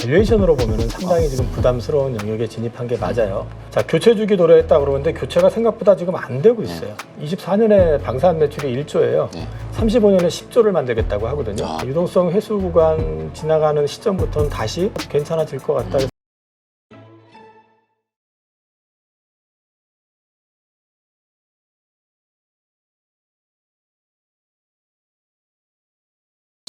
밸류에이션으로 보면은 상당히 지금 부담스러운 영역에 진입한 게 맞아요. 자, 교체 주기 도래했다 그러는데 교체가 생각보다 지금 안 되고 있어요. 24년에 방산 매출이 1조예요. 네. 35년에 10조를 만들겠다고 하거든요. 아. 유동성 회수 구간 지나가는 시점부터는 다시 괜찮아질 것 같다.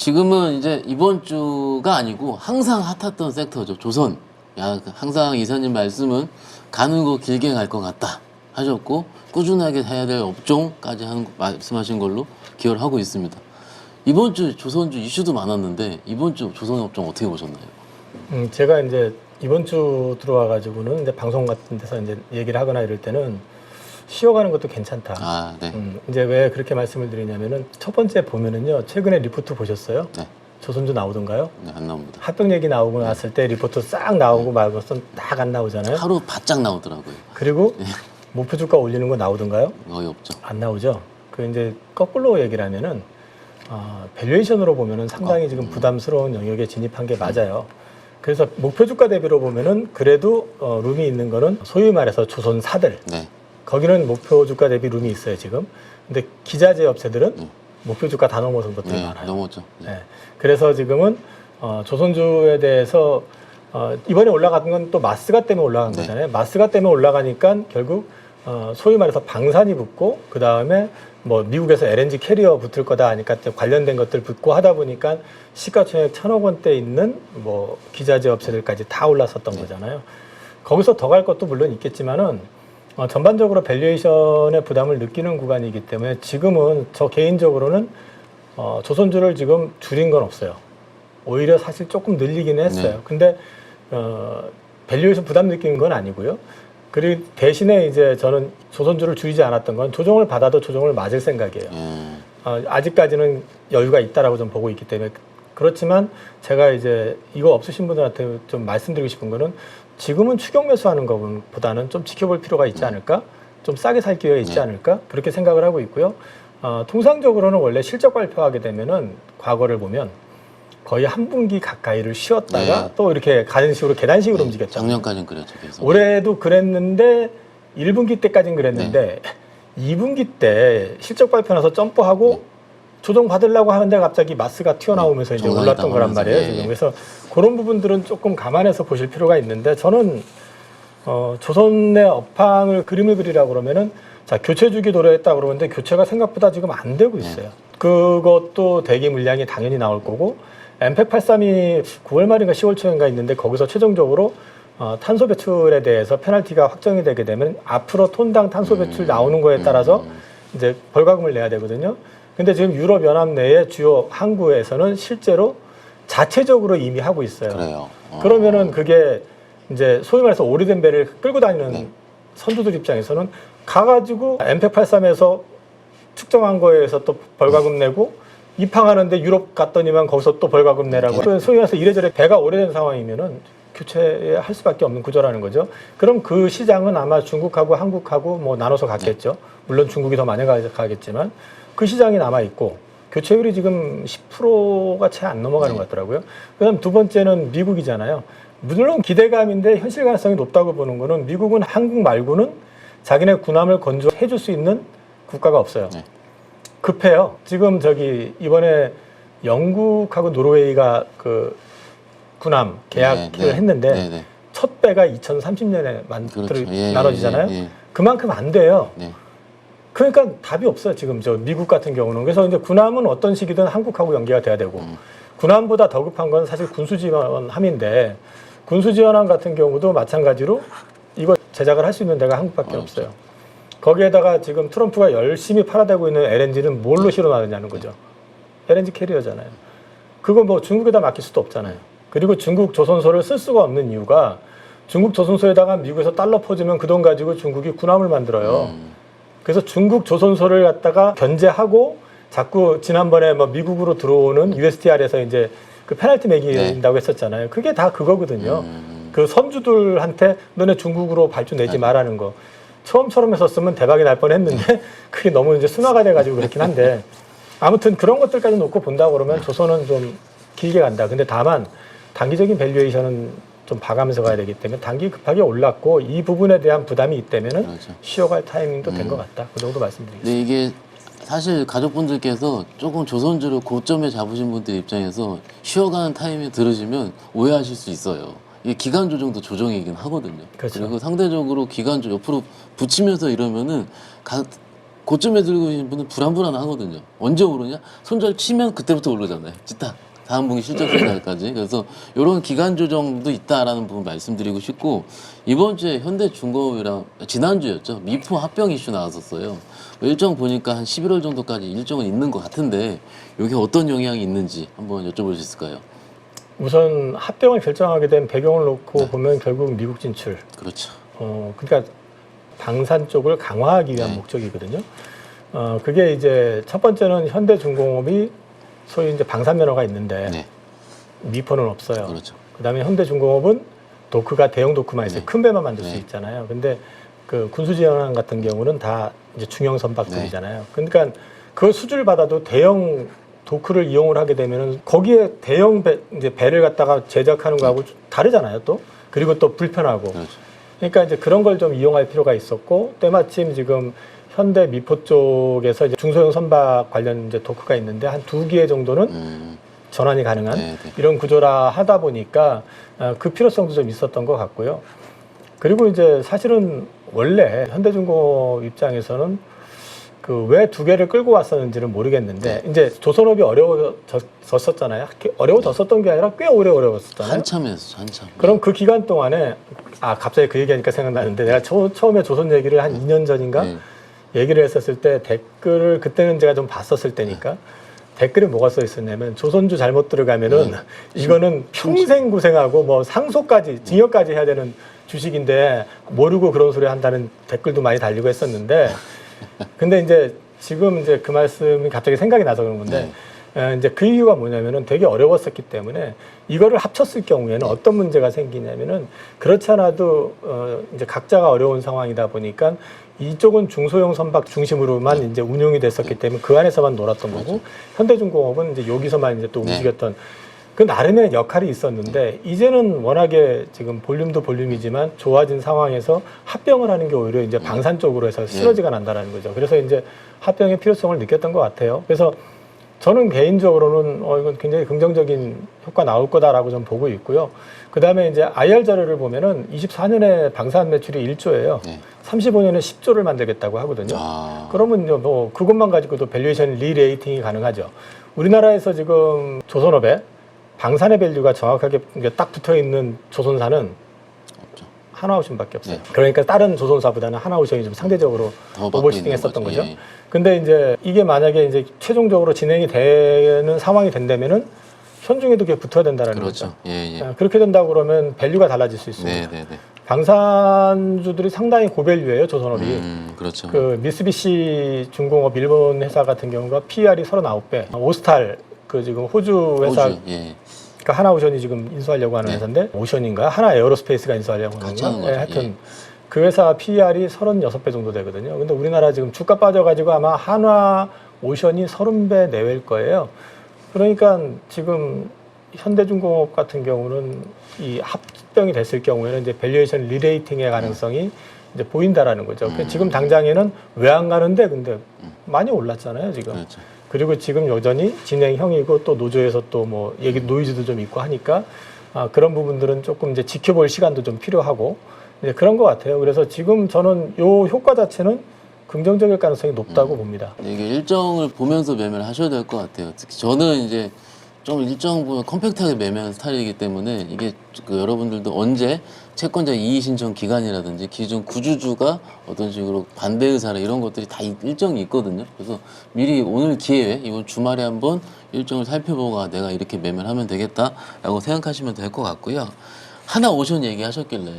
지금은 이제 이번 주가 아니고 항상 핫했던 섹터죠. 조선. 야, 그 항상 이사님 말씀은 가는 거 길게 갈 것 같다 하셨고 꾸준하게 해야 될 업종까지 하는 거- 말씀하신 걸로 기여를 하고 있습니다. 이번 주 조선주 이슈도 많았는데 이번 주 조선 업종 어떻게 보셨나요? 음, 제가 이제 이번 주 들어와 가지고는 이제 방송 같은 데서 이제 얘기를 하거나 이럴 때는 쉬어가는 것도 괜찮다. 아, 네. 음, 이제 왜 그렇게 말씀을 드리냐면은 첫 번째 보면은요 최근에 리포트 보셨어요? 네. 조선주 나오던가요? 네, 안 나옵니다. 합병 얘기 나오고 났을 때 리포트 싹 나오고 말고선 딱 안 나오잖아요. 하루 바짝 나오더라고요. 그리고 목표 주가 올리는 거 나오던가요? 거의 없죠. 안 나오죠. 그 이제 거꾸로 얘기를 하면은 아, 밸류에이션으로 보면은 상당히 지금 부담스러운 영역에 진입한 게 맞아요. 그래서 목표 주가 대비로 보면은 그래도 어, 룸이 있는 거는 소위 말해서 조선사들 네. 거기는 목표 주가 대비 룸이 있어요 지금. 근데 기자재 업체들은 음. 목표 주가 다 넘어선 것들이 네, 많아요. 넘었죠. 네. 네. 그래서 지금은 어, 조선주에 대해서 어, 이번에 올라간 건 또 마스가 때문에 올라간 네. 거잖아요. 마스가 때문에 올라가니까 결국 어, 소위 말해서 방산이 붙고 그 다음에 뭐 미국에서 LNG 캐리어 붙을 거다 하니까 또 관련된 것들 붙고 하다 보니까 시가총액 천억 원대 있는 뭐 기자재 업체들까지 다 올랐었던 거잖아요. 거기서 더 갈 것도 물론 있겠지만은 어, 전반적으로 밸류에이션의 부담을 느끼는 구간이기 때문에 지금은 저 개인적으로는 어, 조선주를 지금 줄인 건 없어요. 오히려 사실 조금 늘리긴 했어요. 네. 근데 어, 밸류에이션 부담 느끼는 건 아니고요. 그리고 대신에 이제 저는 조선주를 줄이지 않았던 건 조정을 받아도 조정을 맞을 생각이에요. 예. 어, 아직까지는 여유가 있다라고 좀 보고 있기 때문에 그렇지만 제가 이제 이거 없으신 분들한테 좀 말씀드리고 싶은 거는 지금은 추격 매수하는 것보다는 좀 지켜볼 필요가 있지 않을까? 좀 싸게 살 기회가 있지 네. 않을까? 그렇게 생각을 하고 있고요. 어, 통상적으로는 원래 실적 발표하게 되면은 과거를 보면 거의 한 분기 가까이를 쉬었다가 네. 또 이렇게 가는 식으로 계단식으로 네, 움직였죠. 작년까지는 그랬죠. 계속. 올해도 그랬는데 1분기 때까지는 그랬는데 네. 2분기 때 실적 발표 나서 점프하고 조정 받으려고 하는데 갑자기 마스가 튀어나오면서 이제 올랐던 거란 말이에요. 예, 지금 예. 그래서 그런 부분들은 조금 감안해서 보실 필요가 있는데 저는 어, 조선의 업황을 그림을 그리라고 그러면은 자 교체 주기 도래했다 그러는데 교체가 생각보다 지금 안 되고 네. 있어요. 그것도 대기 물량이 당연히 나올 거고 엠팩 83이 9월 말인가 10월 초인가 있는데 거기서 최종적으로 어, 탄소 배출에 대해서 페널티가 확정이 되게 되면 앞으로 톤당 탄소 배출 나오는 거에 따라서 이제 벌과금을 내야 되거든요. 근데 지금 유럽 연합 내의 주요 항구에서는 실제로 자체적으로 이미 하고 있어요. 그래요. 어. 그러면은 그게 이제 소위 말해서 오래된 배를 끌고 다니는 네. 선주들 입장에서는 가가지고 엠팩 83에서 측정한 거에서 또 벌과금 내고 입항하는데 유럽 갔더니만 거기서 또 벌과금 내라고 네. 그 소위 말해서 이래저래 배가 오래된 상황이면은 교체할 수밖에 없는 구조라는 거죠. 그럼 그 시장은 아마 중국하고 한국하고 뭐 나눠서 갔겠죠. 물론 중국이 더 많이 가- 가겠지만 그 시장이 남아 있고 교체율이 지금 10%가 채 안 넘어가는 네. 것 같더라고요. 그다음 두 번째는 미국이잖아요. 물론 기대감인데 현실 가능성이 높다고 보는 거는 미국은 한국 말고는 자기네 군함을 건조해 줄 수 있는 국가가 없어요. 네. 급해요. 지금 저기 이번에 영국하고 노르웨이가 그 군함 계약을 네, 네. 했는데 네, 네. 첫 배가 2030년에 만들 그렇죠. 예, 예, 나눠지잖아요. 예, 예. 그만큼 안 돼요. 네. 그러니까 답이 없어요. 지금 저 미국 같은 경우는. 그래서 이제 군함은 어떤 시기든 한국하고 연계가 돼야 되고 음. 군함보다 더 급한 건 사실 군수지원함인데 군수지원함 같은 경우도 마찬가지로 이거 제작을 할 수 있는 데가 한국밖에 어렵죠. 없어요. 거기에다가 지금 트럼프가 열심히 팔아대고 있는 LNG는 뭘로 실어나느냐는 거죠. LNG 캐리어잖아요. 그거 뭐 중국에다 맡길 수도 없잖아요. 그리고 중국 조선소를 쓸 수가 없는 이유가 중국 조선소에다가 미국에서 달러 퍼주면 그 돈 가지고 중국이 군함을 만들어요. 음. 그래서 중국 조선소를 갖다가 견제하고 자꾸 지난번에 뭐 미국으로 들어오는 USTR에서 이제 그 페널티 매긴다고 했었잖아요. 그게 다 그거거든요. 음. 그 선주들한테 너네 중국으로 발주 내지 말라는 거. 처음처럼 했었으면 대박이 날 뻔했는데 그게 너무 이제 순화가 돼가지고 그렇긴 한데 아무튼 그런 것들까지 놓고 본다고 그러면 조선은 좀 길게 간다. 근데 다만 단기적인 밸류에이션은 좀 봐가면서 가야 되기 때문에 단기 급하게 올랐고 이 부분에 대한 부담이 있다면은 그렇죠. 쉬어갈 타이밍도 된 음. 것 같다. 그 정도 말씀드리겠습니다. 근데 이게 사실 가족분들께서 조금 조선주를 고점에 잡으신 분들 입장에서 쉬어가는 타임에 들으시면 오해하실 수 있어요. 이게 기간 조정도 조정이긴 하거든요. 그렇죠. 리고 상대적으로 기간 조 옆으로 붙이면서 이러면은 가, 고점에 들고 계신 분은 불안불안하거든요. 언제 오르냐? 손절 치면 그때부터 오르잖아요. 찌딱. 다음 분기 실적 전날까지. 그래서 이런 기간 조정도 있다라는 부분 말씀드리고 싶고 이번 주에 현대중공업이랑 지난주였죠. 미포 합병 이슈 나왔었어요. 일정 보니까 한 11월 정도까지 일정은 있는 것 같은데 이게 어떤 영향이 있는지 한번 여쭤볼 수 있을까요? 우선 합병을 결정하게 된 배경을 놓고 네. 보면 결국 미국 진출. 그렇죠. 어, 그러니까 방산 쪽을 강화하기 위한 네. 목적이거든요. 어, 그게 이제 첫 번째는 현대중공업이 소위 이제 방산면허가 있는데 네, 미포는 없어요. 그렇죠. 그다음에 현대중공업은 도크가 대형 도크만 있어요. 네. 큰 배만 만들 수 네. 있잖아요. 근데 그 군수지원항 같은 경우는 다 이제 중형 네. 선박들이잖아요. 그러니까 그 수주를 받아도 대형 도크를 이용을 하게 되면은 거기에 대형 배, 이제 배를 갖다가 제작하는 거하고 좀 다르잖아요. 또 그리고 또 불편하고. 그렇죠. 그러니까 이제 그런 걸 좀 이용할 필요가 있었고 때마침 지금 현대 미포 쪽에서 이제 중소형 선박 관련 이제 도크가 있는데 한 두 개 정도는 음, 전환이 가능한 네, 네. 이런 구조라 하다 보니까 어, 그 필요성도 좀 있었던 것 같고요. 그리고 이제 사실은 원래 현대중공업 입장에서는 그 왜 두 개를 끌고 왔었는지는 모르겠는데 이제 조선업이 어려워졌었잖아요. 어려워졌었던 게 아니라 꽤 오래 어려웠었잖아요. 한참 했어, 한참. 그럼 그 기간 동안에 아 갑자기 그 얘기하니까 생각나는데 내가 처, 처음에 조선 얘기를 한 2년 전인가 네. 얘기를 했었을 때 댓글을 그때는 제가 좀 봤었을 때니까 댓글에 뭐가 써 있었냐면 조선주 잘못 들어가면은 네. 이거는 평생 고생하고 뭐 상속까지 징역까지 해야 되는 주식인데 모르고 그런 소리 한다는 댓글도 많이 달리고 했었는데 근데 이제 지금 이제 그 말씀이 갑자기 생각이 나서 그런 건데 에, 이제 그 이유가 뭐냐면은 되게 어려웠었기 때문에 이거를 합쳤을 경우에는 어떤 문제가 생기냐면은 그렇지 않아도 어 이제 각자가 어려운 상황이다 보니까 이쪽은 중소형 선박 중심으로만 이제 운용이 됐었기 때문에 그 안에서만 놀았던 거고 현대중공업은 이제 여기서만 이제 또 네. 움직였던 그 나름의 역할이 있었는데 이제는 워낙에 지금 볼륨도 볼륨이지만 좋아진 상황에서 합병을 하는 게 오히려 이제 방산 쪽으로 해서 시너지가 난다라는 거죠. 그래서 이제 합병의 필요성을 느꼈던 것 같아요. 그래서 저는 개인적으로는 어 이건 굉장히 긍정적인 효과 나올 거다라고 좀 보고 있고요. 그 다음에 이제 IR 자료를 보면은 24년에 방산 매출이 1조예요. 네. 35년에 10조를 만들겠다고 하거든요. 아, 그러면 이제 뭐 그것만 가지고도 밸류에이션 리레이팅이 가능하죠. 우리나라에서 지금 조선업에 방산의 밸류가 정확하게 딱 붙어 있는 조선사는. 하나오션밖에 없어요. 네. 그러니까 다른 조선사보다는 하나오션이 좀 상대적으로 더 받고 오버시팅 있는 했었던 거죠. 예. 근데 이제 이게 만약에 이제 최종적으로 진행이 되는 상황이 된다면은 현중에도 그게 붙어야 된다는 그렇죠. 거죠. 예, 예. 아, 그렇게 된다고 그러면 밸류가 달라질 수 있습니다. 네, 네, 네. 방산주들이 상당히 고밸류예요, 조선업이. 음, 그렇죠. 그 미쓰비시 중공업 일본 회사 같은 경우가 PR이 39배, 오스탈 그 지금 호주 회사 호주, 예. 그러니까 하나오션이 지금 인수하려고 하는 네. 회사인데 오션인가 하나 에어로스페이스가 인수하려고 하는 같이 건가? 하는 거죠. 예, 하여튼 예. 그 회사 PR이 36배 정도 되거든요. 근데 우리나라 지금 주가 빠져가지고 아마 한화 오션이 30배 내외일 거예요. 그러니까 지금 현대중공업 같은 경우는 이 합병이 됐을 경우에는 이제 밸류에이션 리레이팅의 가능성이 이제 보인다라는 거죠. 그 음. 지금 당장에는 왜 안 가는데 근데 많이 올랐잖아요 지금. 그렇죠. 그리고 지금 여전히 진행형이고 또 노조에서 또 뭐 얘기 노이즈도 좀 있고 하니까 아, 그런 부분들은 조금 이제 지켜볼 시간도 좀 필요하고 이제 그런 것 같아요. 그래서 지금 저는 요 효과 자체는 긍정적일 가능성이 높다고 봅니다. 이게 일정을 보면서 매매를 하셔야 될 것 같아요. 특히 저는 이제 좀 일정 보면 컴팩트하게 매매하는 스타일이기 때문에 이게 그 여러분들도 언제 채권자 이의 신청 기간이라든지 기존 구주주가 어떤 식으로 반대 의사나 이런 것들이 다 일- 일정이 있거든요. 그래서 미리 오늘 기회에 이번 주말에 한번 일정을 살펴보고 아, 내가 이렇게 매매를 하면 되겠다라고 생각하시면 될 것 같고요. 하나 오션 얘기하셨길래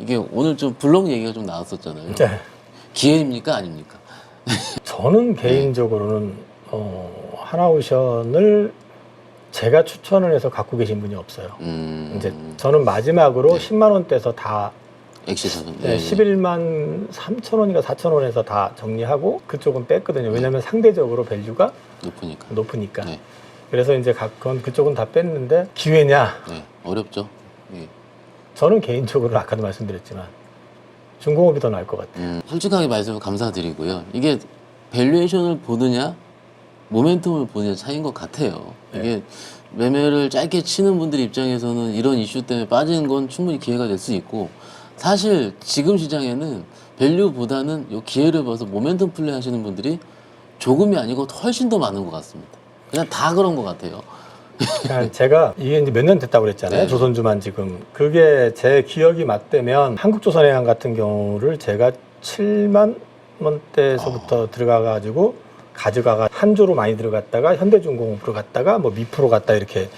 이게 오늘 좀 블록 얘기가 좀 나왔었잖아요. 네. 기회입니까 아닙니까? 저는 개인적으로는 어, 하나오션을 제가 추천을 해서 갖고 계신 분이 없어요. 음, 이제 저는 마지막으로 네. 10만 원대에서 다 엑시사는 네, 11만 3천 원인가 4천 원에서 다 정리하고 그쪽은 뺐거든요. 왜냐하면 상대적으로 밸류가 높으니까. 높으니까. 네. 그래서 이제 각- 그건 그쪽은 다 뺐는데 기회냐? 네, 어렵죠. 예. 저는 개인적으로 아까도 말씀드렸지만 중공업이 더 나을 것 같아요. 음, 솔직하게 말씀 감사드리고요. 이게 밸류에이션을 보느냐, 모멘텀을 보느냐 차이인 것 같아요. 이게 매매를 짧게 치는 분들 입장에서는 이런 이슈 때문에 빠지는 건 충분히 기회가 될 수 있고 사실 지금 시장에는 밸류보다는 요 기회를 봐서 모멘텀 플레이 하시는 분들이 조금이 아니고 훨씬 더 많은 것 같습니다. 그냥 다 그런 것 같아요. 그러니까 제가 이게 이제 몇 년 됐다고 그랬잖아요. 네. 조선주만 지금. 그게 제 기억이 맞다면 한국조선해양 같은 경우를 제가 7만 원대에서부터 아. 들어가가지고 가져가가 한조로 많이 들어갔다가 현대중공업으로 갔다가 뭐 미프로 갔다 이렇게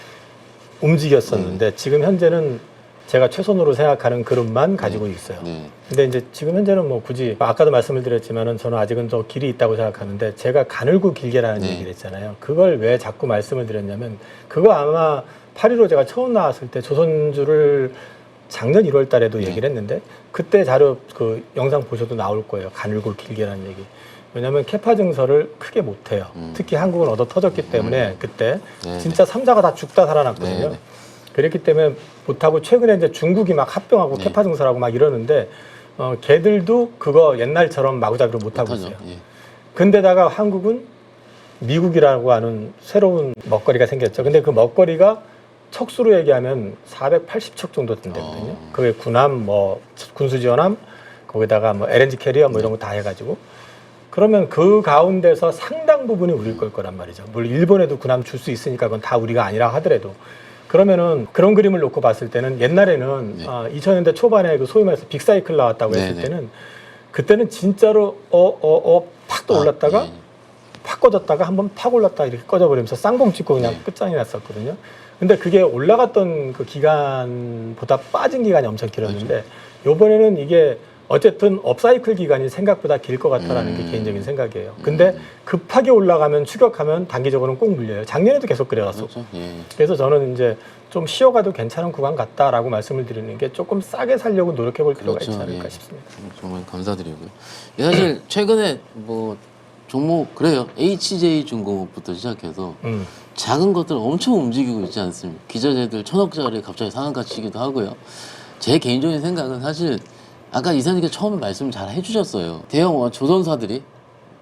움직였었는데 지금 현재는 제가 최선으로 생각하는 그룹만 가지고 있어요. 네. 근데 이제 지금 현재는 뭐 굳이 아까도 말씀을 드렸지만은 저는 아직은 더 길이 있다고 생각하는데 제가 가늘고 길게라는 네. 얘기를 했잖아요. 그걸 왜 자꾸 말씀을 드렸냐면 그거 아마 8.15 제가 처음 나왔을 때 조선주를 작년 1월 달에도 네. 얘기를 했는데 그때 자료 그 영상 보셔도 나올 거예요. 가늘고 길게라는 얘기. 왜냐하면 캐파 증설을 크게 못 해요. 음. 특히 한국은 얻어 터졌기 때문에 그때 네, 진짜 삼자가 다 죽다 살아났거든요. 네, 네. 그랬기 때문에 못하고 최근에 이제 중국이 막 합병하고 네. 캐파 증설하고 막 이러는데 어, 걔들도 그거 옛날처럼 마구잡이로 못하고. 있어요. 예. 근데다가 한국은 미국이라고 하는 새로운 먹거리가 생겼죠. 근데 그 먹거리가 척수로 얘기하면 480척 정도 된다거든요. 어. 그게 군함, 뭐 군수 지원함, 거기다가 뭐 LNG 캐리어 뭐 이런 거 다 해가지고 그러면 그 가운데서 상당 부분이 우리 걸 거란 말이죠. 물론 일본에도 군함 줄 수 있으니까 그건 다 우리가 아니라 하더라도 그러면은 그런 그림을 놓고 봤을 때는 옛날에는 네. 아, 2000년대 초반에 그 소위 말해서 빅사이클 나왔다고 네, 했을 네. 때는 그때는 진짜로 어 어어팍또 아, 올랐다가 예. 팍 꺼졌다가 한번 팍 올랐다 이렇게 꺼져버리면서 쌍봉 찍고 그냥 네. 끝장이 났었거든요. 근데 그게 올라갔던 그 기간보다 빠진 기간이 엄청 길었는데 요번에는 이게 어쨌든 업사이클 기간이 생각보다 길 것 같다라는 게 음. 개인적인 생각이에요. 근데 급하게 올라가면 추격하면 단기적으로는 꼭 물려요. 작년에도 계속 그래왔었고. 그렇죠. 예. 그래서 저는 이제 좀 쉬어가도 괜찮은 구간 같다라고 말씀을 드리는 게 조금 싸게 살려고 노력해 볼 필요가 그렇죠. 있지 않을까 예. 싶습니다. 정말 감사드리고요. 예, 사실 최근에 뭐 종목 그래요. HJ 중공업부터 시작해서 음. 작은 것들 엄청 움직이고 있지 않습니까? 기자재들 천억짜리 갑자기 상한가 치기도 하고요. 제 개인적인 생각은 사실 아까 이사님께서 처음에 말씀 잘 해주셨어요. 대형 조선사들이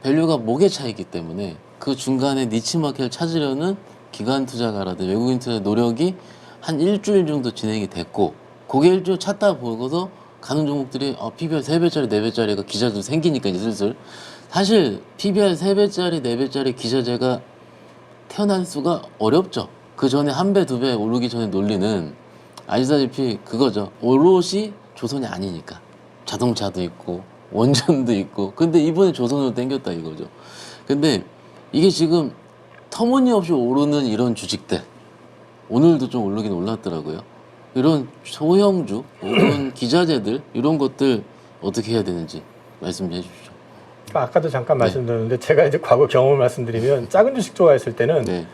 밸류가 목에 차이기 때문에 그 중간에 니치 마켓을 찾으려는 기관 투자가라든 외국인 투자 노력이 한 일주일 정도 진행이 됐고 그게 일주일 찾다 보고서 가는 종목들이 어, PBR 3배짜리 4배짜리가 기자들 생기니까 이제 슬슬 사실 PBR 3배짜리 4배짜리 기자재가 태어날 수가 어렵죠. 그 전에 한 배, 두 배 오르기 전에 논리는 아시다시피 그거죠. 오롯이 조선이 아니니까. 자동차도 있고, 원전도 있고. 근데 이번에 조선으로 땡겼다 이거죠. 근데 이게 지금 터무니없이 오르는 이런 주식들. 오늘도 좀 오르긴 올랐더라고요. 이런 소형주, 혹은 기자재들, 이런 것들 어떻게 해야 되는지 말씀 좀 해주십시오. 아까도 잠깐 네. 말씀드렸는데 제가 이제 과거 경험을 말씀드리면 작은 주식 좋아했을 때는 네.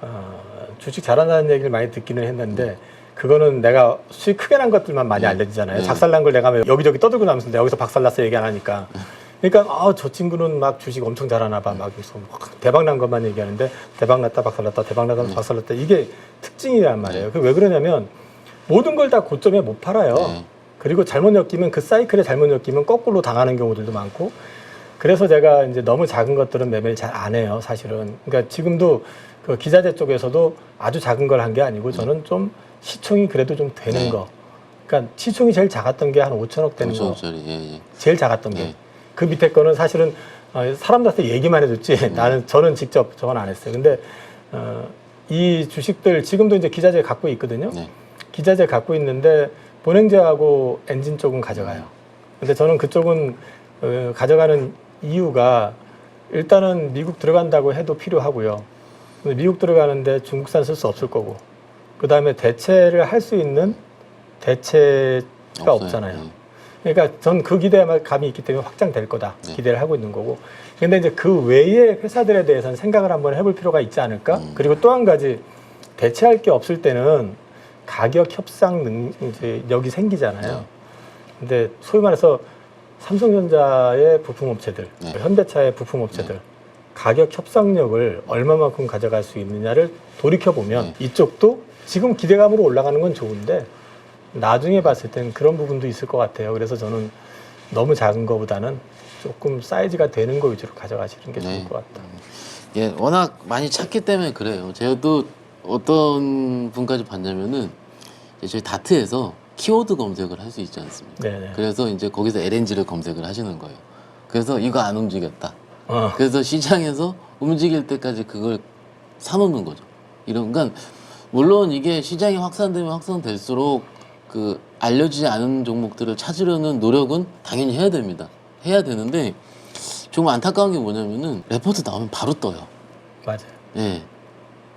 어, 주식 잘한다는 얘기를 많이 듣기는 했는데 그거는 내가 수익 크게 난 것들만 많이 네. 알려지잖아요. 네. 작살난 걸 내가 막 여기저기 떠들고 나면서 내가 여기서 박살났어 얘기 안 하니까. 그러니까 아, 저 친구는 막 주식 엄청 잘하나 봐. 막 그래서 막 대박 난 것만 얘기하는데 대박 났다 박살났다 대박 났다 네. 박살났다 이게 특징이란 말이에요. 그왜 그러냐면 모든 걸 다 고점에 못 팔아요. 네. 그리고 잘못 엮이면 그 사이클에 잘못 엮이면 거꾸로 당하는 경우들도 많고 그래서 제가 이제 너무 작은 것들은 매매를 잘 안 해요 사실은 그러니까 지금도 그 기자재 쪽에서도 아주 작은 걸 한 게 아니고 저는 좀 시총이 그래도 좀 되는 네. 거 그러니까 시총이 제일 작았던 게 한 5천억 되는 거 5천원짜리, 예, 예. 제일 작았던 게 네. 그 밑에 거는 사실은 어, 사람들한테 얘기만 해줬지 나는 저는 직접 저건 안 했어요 근데 어, 이 주식들 지금도 이제 기자재 갖고 있거든요 네. 기자재 갖고 있는데 본행제하고 엔진 쪽은 가져가요. 근데 저는 그쪽은 어, 가져가는 이유가 일단은 미국 들어간다고 해도 필요하고요. 미국 들어가는데 중국산 쓸 수 없을 거고, 그 다음에 대체를 할 수 있는 대체가 없어요. 없잖아요. 예. 그러니까 전 그 기대감이 감이 있기 때문에 확장될 거다 네. 기대를 하고 있는 거고. 근데 이제 그 외의 회사들에 대해서는 생각을 한번 해볼 필요가 있지 않을까? 음. 그리고 또 한 가지 대체할 게 없을 때는 가격 협상 능 이제 여기 생기잖아요. 네. 근데 소위 말해서 삼성전자의 부품업체들, 네. 현대차의 부품업체들 가격 협상력을 얼마만큼 가져갈 수 있느냐를 돌이켜 보면 네. 이쪽도 지금 기대감으로 올라가는 건 좋은데 나중에 봤을 땐 그런 부분도 있을 것 같아요. 그래서 저는 너무 작은 거보다는 조금 사이즈가 되는 거 위주로 가져가시는 게 네. 좋을 것 같다. 예, 워낙 많이 찾기 때문에 그래요. 제가 또 어떤 분까지 봤냐면은 이제 저희 다트에서 키워드 검색을 할 수 있지 않습니까? 네네. 그래서 이제 거기서 LNG를 검색을 하시는 거예요. 그래서 이거 안 움직였다. 어, 그래서 시장에서 움직일 때까지 그걸 사놓는 거죠. 이런, 그러니까 물론 이게 시장이 확산되면 확산될수록 그 알려지지 않은 종목들을 찾으려는 노력은 당연히 해야 됩니다. 해야 되는데 좀 안타까운 게 뭐냐면은 레포트 나오면 바로 떠요. 맞아요. 예.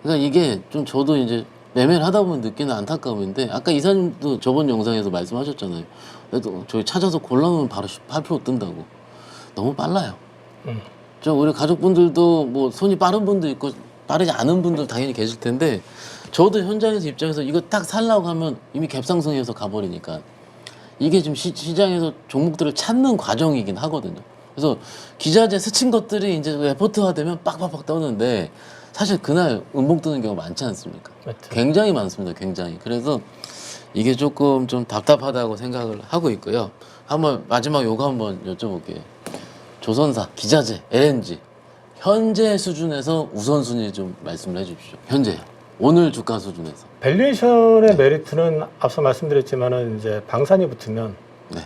그러니까 이게 좀 저도 이제 매매를 하다 보면 느끼는 안타까움인데 아까 이사님도 저번 영상에서 말씀하셨잖아요. 그래도 저희 찾아서 골라놓으면 바로 8% 뜬다고. 너무 빨라요. 음. 저 우리 가족분들도 뭐 손이 빠른 분도 있고 빠르지 않은 분들 당연히 계실 텐데 저도 현장에서 입장에서 이거 딱 살라고 하면 이미 갭상승해서 가버리니까 이게 지금 시, 시장에서 종목들을 찾는 과정이긴 하거든요. 그래서 기자재 스친 것들이 이제 레포트화 되면 빡빡빡 떠는데 사실 그날 음봉 뜨는 경우가 많지 않습니까? 맞죠. 굉장히 많습니다. 굉장히. 그래서 이게 조금 좀 답답하다고 생각을 하고 있고요. 한번 마지막 요거 한번 여쭤볼게요. 조선사, 기자재, LNG 현재 수준에서 우선순위 좀 말씀을 해주십시오. 현재 오늘 주가 수준에서. 밸류에이션의 메리트는 앞서 말씀드렸지만은 이제 방산이 붙으면 네.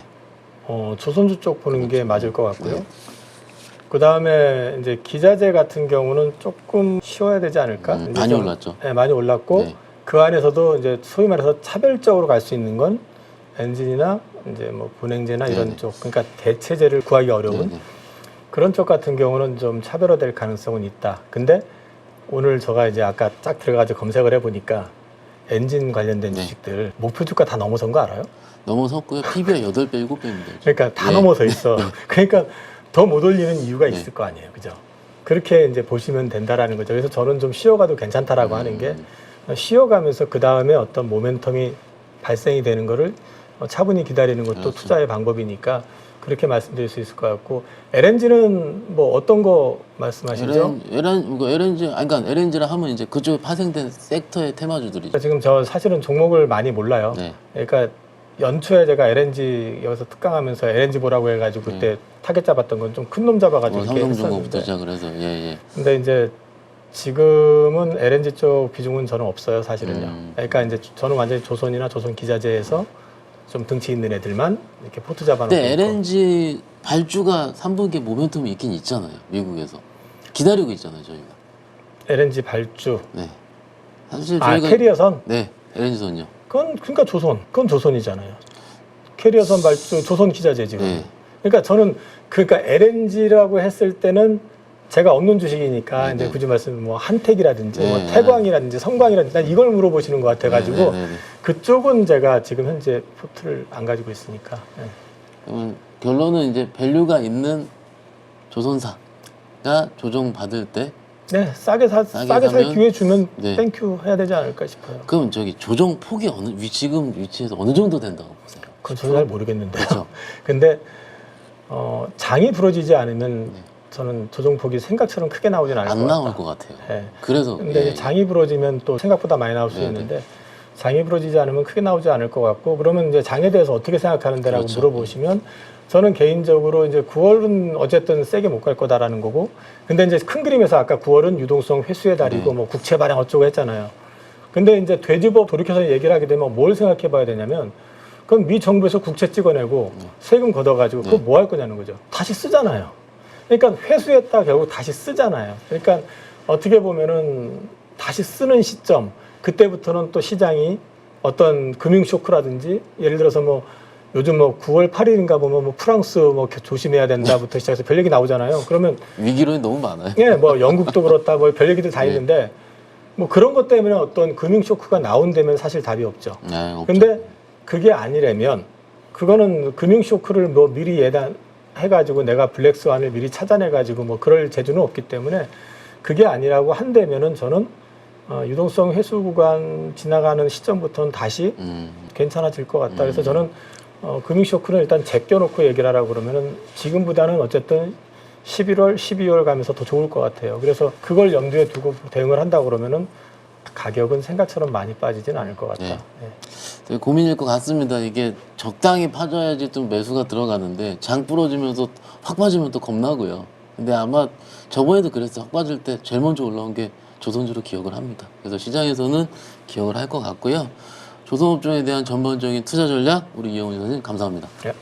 어, 조선주 쪽 보는 게 맞을 것 같고요. 네. 그 다음에 이제 기자재 같은 경우는 조금 쉬워야 되지 않을까? 음, 많이 좀- 올랐죠. 네, 많이 올랐고 네. 그 안에서도 이제 소위 말해서 차별적으로 갈 수 있는 건 엔진이나 이제 뭐 분행제나 이런 네네. 쪽 그러니까 대체제를 구하기 어려운 네, 네. 그런 쪽 같은 경우는 좀 차별화될 가능성은 있다. 근데 오늘 제가 이제 아까 쫙 들어가서 검색을 해보니까 엔진 관련된 네. 주식들 목표 주가 다 넘어선 거 알아요? 넘어섰고요. PBR 8배, 7배입니다. 그러니까 다 네. 넘어서 있어. 그러니까 더 못 올리는 이유가 네. 있을 거 아니에요, 그죠? 그렇게 이제 보시면 된다라는 거죠. 그래서 저는 좀 쉬어가도 괜찮다라고 하는 게 음. 쉬어가면서 그 다음에 어떤 모멘텀이 발생이 되는 거를 어, 차분히 기다리는 것도 그렇죠. 투자의 방법이니까 그렇게 말씀드릴 수 있을 것 같고 LNG는 뭐 어떤 거 말씀하시죠? LN, LN, 이거 LNG, 아니, 그러니까 LNG라 하면 이제 그쪽에 파생된 섹터의 테마주들이죠. 지금 저 사실은 종목을 많이 몰라요. 네. 그러니까 연초에 제가 LNG 여기서 특강하면서 LNG 보라고 해가지고 그때 타겟 잡았던 건 좀 큰 놈 잡아가지고 뭐 이렇게 삼성중공부터 했었는데 시작을 해서, 예, 예. 근데 이제 지금은 LNG 쪽 비중은 저는 없어요 사실은요. 음. 그러니까 이제 저는 완전히 조선이나 조선 기자재에서 좀 등치 있는 애들만 이렇게 포트 잡아놓고 근데 있고. LNG 발주가 3분기에 모멘텀이 있긴 있잖아요. 미국에서. 기다리고 있잖아요, 저희가. LNG 발주 네. 사실 아 저희가 캐리어선 네, LNG선요. 그건 그러니까 조선 그건 조선이잖아요. 캐리어선 발주 조선 기자재 지금. 네. 그러니까 저는 그러니까 LNG라고 했을 때는 제가 없는 주식이니까 네, 이제 네. 굳이 말씀 뭐 한택이라든지 뭐 네. 태광이라든지 성광이라든지 난 이걸 물어보시는 것 같아가지고 네, 네, 네, 네. 그쪽은 제가 지금 현재 포트를 안 가지고 있으니까 네. 그러면 결론은 이제 밸류가 있는 조선사가 조정 받을 때 네, 싸게 사 싸게 싸게 살 사면- 기회 주면 네. 땡큐 해야 되지 않을까 싶어요. 그럼 저기 조정 폭이 어느 위 지금 위치에서 어느 정도 된다고 보세요? 그건 저는 잘 모르겠는데요. 그렇죠. 근데 어, 장이 부러지지 않으면 네. 저는 조정폭이 생각처럼 크게 나오진 않을 안 것 나올 같다. 것 같아요. 네. 그래서 근데 예, 장이 부러지면 또 생각보다 많이 나올 수 네, 있는데 장이 부러지지 않으면 크게 나오지 않을 것 같고 그러면 이제 장에 대해서 어떻게 생각하는데라고 그렇죠. 물어보시면 저는 개인적으로 이제 9월은 어쨌든 세게 못 갈 거다라는 거고 근데 이제 큰 그림에서 아까 9월은 유동성 회수의 달이고 네. 뭐 국채 발행 어쩌고 했잖아요. 근데 이제 되짚어 돌이켜서 얘기를 하게 되면 뭘 생각해 봐야 되냐면 그럼 미 정부에서 국채 찍어내고 세금 걷어가지고 그거 네. 뭐할 거냐는 거죠. 다시 쓰잖아요. 그러니까 회수했다 결국 다시 쓰잖아요. 그러니까 어떻게 보면은 다시 쓰는 시점 그때부터는 또 시장이 어떤 금융 쇼크라든지 예를 들어서 뭐 요즘 뭐 9월 8일인가 보면 뭐 프랑스 뭐 겨- 조심해야 된다부터 시작해서 별 얘기 나오잖아요. 그러면 위기론이 너무 많아요. 예, 뭐 영국도 그렇다 뭐 별 얘기들 다 네. 있는데 뭐 그런 것 때문에 어떤 금융 쇼크가 나온다면 사실 답이 없죠. 네, 없죠. 근데 그게 아니라면 그거는 금융 쇼크를 뭐 미리 예단 해가지고 내가 블랙스완을 미리 찾아내가지고 뭐 그럴 재주는 없기 때문에 그게 아니라고 한다면은 저는 어, 유동성 회수 구간 지나가는 시점부터는 다시 음, 괜찮아질 것 같다. 그래서 저는 어, 금융 쇼크는 일단 제껴놓고 얘기를 하라고 그러면은 지금보다는 어쨌든 11월, 12월 가면서 더 좋을 것 같아요. 그래서 그걸 염두에 두고 대응을 한다고 그러면은 가격은 생각처럼 많이 빠지진 않을 것 같다. 네. 네. 되게 고민일 것 같습니다. 이게 적당히 파줘야지 좀 매수가 들어가는데 장 부러지면서 확 빠지면 또 겁나고요. 근데 아마 저번에도 그랬어요. 확 빠질 때 제일 먼저 올라온 게 조선주로 기억을 합니다. 그래서 시장에서는 기억을 할 것 같고요. 조선업종에 대한 전반적인 투자 전략 우리 이영훈 선생님 감사합니다. 네.